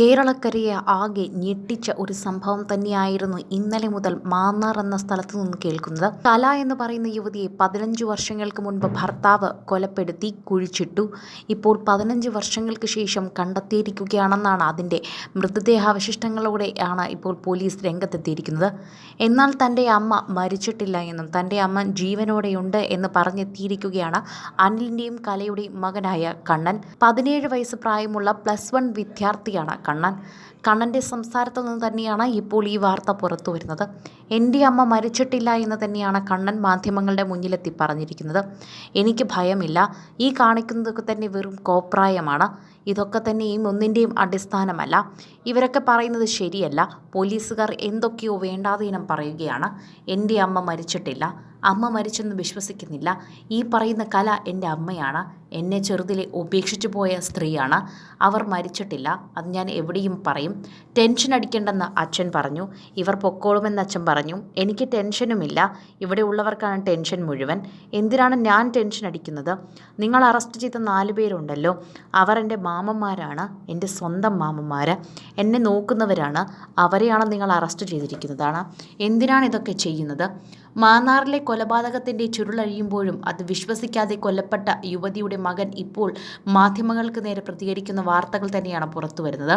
കേരളക്കരയെ ആകെ ഞെട്ടിച്ച ഒരു സംഭവം തന്നെയായിരുന്നു ഇന്നലെ മുതൽ മാന്നാർ എന്ന സ്ഥലത്ത് നിന്ന് കേൾക്കുന്നത്. കല എന്ന് പറയുന്ന യുവതിയെ പതിനഞ്ച് വർഷങ്ങൾക്ക് മുൻപ് ഭർത്താവ് കൊലപ്പെടുത്തി കുഴിച്ചിട്ടു. ഇപ്പോൾ പതിനഞ്ച് വർഷങ്ങൾക്ക് ശേഷം കണ്ടെത്തിയിരിക്കുകയാണെന്നാണ് അതിന്റെ മൃതദേഹാവശിഷ്ടങ്ങളോടെയാണ് ഇപ്പോൾ പോലീസ് രംഗത്തെത്തിയിരിക്കുന്നത്. എന്നാൽ തന്റെ അമ്മ മരിച്ചിട്ടില്ല എന്നും തന്റെ അമ്മ ജീവനോടെയുണ്ട് എന്ന് പറഞ്ഞെത്തിയിരിക്കുകയാണ് അനിലിന്റെയും കലയുടെയും മകനായ കണ്ണൻ. പതിനേഴ് വയസ്സ് പ്രായമുള്ള പ്ലസ് വൺ വിദ്യാർത്ഥിയാണ് കണ്ണൻ. കണ്ണന്റെ സംസാരത്തിൽ നിന്ന് തന്നെയാണ് ഇപ്പോൾ ഈ വാർത്ത പുറത്തു വരുന്നത്. എന്റെ അമ്മ മരിച്ചിട്ടില്ല എന്ന് തന്നെയാണ് കണ്ണൻ മാധ്യമങ്ങളുടെ മുന്നിലെത്തി പറഞ്ഞിരിക്കുന്നത്. എനിക്ക് ഭയമില്ല. ഈ കാണിക്കുന്നതൊക്കെ തന്നെ വെറും കോപ്രായമാണ്. ഇതൊക്കെ തന്നെയും ഒന്നിന്റെയും അടിസ്ഥാനമല്ല. ഇവരൊക്കെ പറയുന്നത് ശരിയല്ല. പോലീസുകാർ എന്തൊക്കെയോ വേണ്ടാതീനം പറയുകയാണ്. എന്റെ അമ്മ മരിച്ചിട്ടില്ല. അമ്മ മരിച്ചെന്ന് വിശ്വസിക്കുന്നില്ല. ഈ പറയുന്ന കല എന്റെ അമ്മയാണ്. എന്നെ ചെറുതിലെ ഉപേക്ഷിച്ചു പോയ സ്ത്രീയാണ്. അവർ മരിച്ചിട്ടില്ല. അത് ഞാൻ എവിടെയും പറയും. ടെൻഷൻ അടിക്കേണ്ടെന്ന് അച്ഛൻ പറഞ്ഞു. ഇവർ പൊക്കോളുമെന്ന് അച്ഛൻ പറഞ്ഞു. എനിക്ക് ടെൻഷനുമില്ല. ഇവിടെ ഉള്ളവർക്കാണ് ടെൻഷൻ മുഴുവൻ. എന്തിനാണ് ഞാൻ ടെൻഷൻ അടിക്കുന്നത്? നിങ്ങൾ അറസ്റ്റ് ചെയ്ത നാല് പേരുണ്ടല്ലോ. അവർ എന്റെ മാമന്മാരാണ്. എന്റെ സ്വന്തം മാമന്മാർ എന്നെ നോക്കുന്നവരാണ്. അവരെയാണ് നിങ്ങൾ അറസ്റ്റ് ചെയ്തിരിക്കുന്നതാണ്. എന്തിനാണ് ഇതൊക്കെ ചെയ്യുന്നത്? മാന്നാറിലെ കൊലപാതകത്തിന്റെ ചുരുളഴിയുമ്പോഴും അത് വിശ്വസിക്കാതെ കൊല്ലപ്പെട്ട യുവതിയുടെ മകൻ ഇപ്പോൾ മാധ്യമങ്ങൾക്ക് നേരെ പ്രതികരിക്കുന്ന വാർത്തകൾ തന്നെയാണ് പുറത്തു വരുന്നത്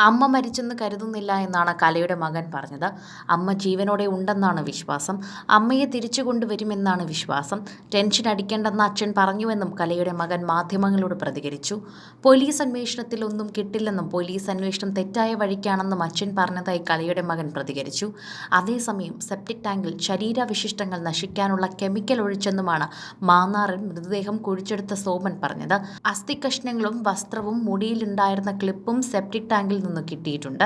അമ്മ മരിച്ചെന്ന് കരുതുന്നില്ല എന്നാണ് കലയുടെ മകൻ പറഞ്ഞത്. അമ്മ ജീവനോടെ ഉണ്ടെന്നാണ് വിശ്വാസം. അമ്മയെ തിരിച്ചു കൊണ്ടുവരുമെന്നാണ് വിശ്വാസം. ടെൻഷൻ അടിക്കേണ്ടെന്ന് അച്ഛൻ പറഞ്ഞുവെന്നും കലയുടെ മകൻ മാധ്യമങ്ങളോട് പ്രതികരിച്ചു. പോലീസ് അന്വേഷണത്തിൽ ഒന്നും കിട്ടില്ലെന്നും പോലീസ് അന്വേഷണം തെറ്റായ വഴിക്കാണെന്നും അച്ഛൻ പറഞ്ഞതായി കലയുടെ മകൻ പ്രതികരിച്ചു. അതേസമയം സെപ്റ്റിക് ടാങ്കിൽ ശരീരവിശിഷ്ടങ്ങൾ നശിക്കാനുള്ള കെമിക്കൽ ഒഴിച്ചെന്നുമാണ് മാന്നാറിൽ മൃതദേഹം കുഴിച്ചെടുത്ത സോമൻ പറഞ്ഞത്. അസ്ഥികഷ്ണങ്ങളും വസ്ത്രവും മുടിയിലുണ്ടായിരുന്ന ക്ലിപ്പും സെപ്റ്റിക് ടാങ്കിൽ നിന്ന് കിട്ടിയിട്ടുണ്ട്.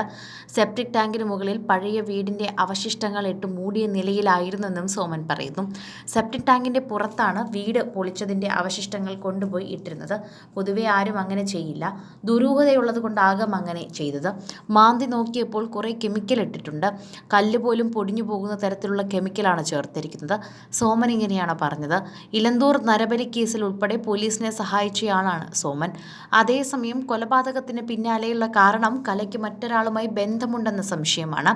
സെപ്റ്റിക് ടാങ്കിന് മുകളിൽ പഴയ വീടിന്റെ അവശിഷ്ടങ്ങൾ ഇട്ട് മൂടിയ നിലയിലായിരുന്നെന്നും സോമൻ പറയുന്നു. സെപ്റ്റിക് ടാങ്കിന്റെ പുറത്താണ് വീട് പൊളിച്ചതിന്റെ അവശിഷ്ടങ്ങൾ കൊണ്ടുപോയി ഇട്ടിരുന്നത്. പൊതുവെ ആരും അങ്ങനെ ചെയ്യില്ല. ദുരൂഹതയുള്ളത് കൊണ്ടാകും അങ്ങനെ ചെയ്തത്. മാന്തി നോക്കിയപ്പോൾ കുറേ കെമിക്കൽ ഇട്ടിട്ടുണ്ട്. കല്ല് പോലും പൊടിഞ്ഞു പോകുന്ന തരത്തിലുള്ള കെമിക്കലാണ് ചേർത്തിരിക്കുന്നത്. സോമൻ ഇങ്ങനെയാണ് പറഞ്ഞത്. ഇലന്തൂർ നരബലി കേസിൽ ഉൾപ്പെടെ പോലീസിനെ സഹായിച്ചയാളാണ് സോമൻ. അതേസമയം കൊലപാതകത്തിന് പിന്നാലെയുള്ള കാരണം കലയ്ക്ക് മറ്റൊരാളുമായി ബന്ധമുണ്ടെന്ന സംശയമാണ്.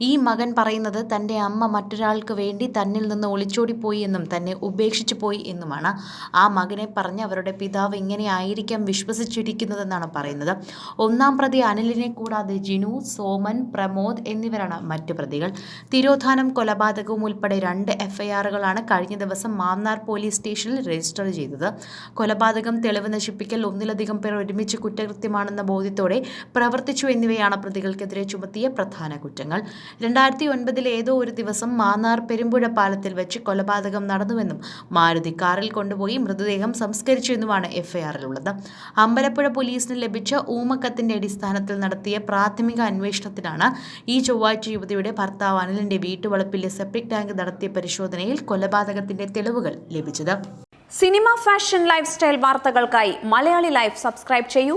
ഈ മകൻ പറയുന്നത് തന്റെ അമ്മ മറ്റൊരാൾക്ക് വേണ്ടി തന്നിൽ നിന്ന് ഒളിച്ചോടിപ്പോയി എന്നും തന്നെ ഉപേക്ഷിച്ചു പോയി എന്നുമാണ്. ആ മകനെ പറഞ്ഞ് അവരുടെ പിതാവ് ഇങ്ങനെ ആയിരിക്കാം വിശ്വസിച്ചിരിക്കുന്നതെന്നാണ് പറയുന്നത്. ഒന്നാം പ്രതി അനിലിനെ കൂടാതെ ജിനു സോമൻ പ്രമോദ് എന്നിവരാണ് മറ്റു പ്രതികൾ. തിരോധാനം കൊലപാതകവും ഉൾപ്പെടെ രണ്ട് എഫ്ഐആറുകളാണ് കഴിഞ്ഞ ദിവസം മാന്നാർ പോലീസ് സ്റ്റേഷനിൽ രജിസ്റ്റർ ചെയ്തത്. കൊലപാതകം തെളിവ് നശിപ്പിക്കൽ ഒന്നിലധികം പേർ ഒരുമിച്ച് കുറ്റകൃത്യമാണെന്ന ബോധ്യത്തോടെ പ്രവർത്തിച്ചു എന്നിവയാണ് പ്രതികൾക്കെതിരെ ചുമത്തിയ പ്രധാന കുറ്റങ്ങൾ. രണ്ടായിരത്തി ഒൻപതിൽ ഏതോ ഒരു ദിവസം മാന്നാർ പെരുമ്പുഴ പാലത്തിൽ വെച്ച് കൊലപാതകം നടന്നുവെന്നും മാരുതി കാറിൽ കൊണ്ടുപോയി മൃതദേഹം സംസ്കരിച്ചു എന്നുമാണ് എഫ്ഐആറിലുള്ളത്. അമ്പലപ്പുഴ പോലീസിന് ലഭിച്ച ഊമക്കത്തിന്റെ അടിസ്ഥാനത്തിൽ നടത്തിയ പ്രാഥമിക അന്വേഷണത്തിലാണ് ഈ ചൊവ്വാഴ്ച യുവതിയുടെ ഭർത്താവ് അനിലിന്റെ വീട്ടുവളപ്പിലെ സെപ്റ്റിക് ടാങ്ക് നടത്തിയ പരിശോധനയിൽ കൊലപാതകത്തിന്റെ തെളിവുകൾ ലഭിച്ചത്. സിനിമ ഫാഷൻ ലൈഫ് സ്റ്റൈൽ വാർത്തകൾക്കായി മലയാളി ലൈഫ് സബ്സ്ക്രൈബ് ചെയ്യൂ.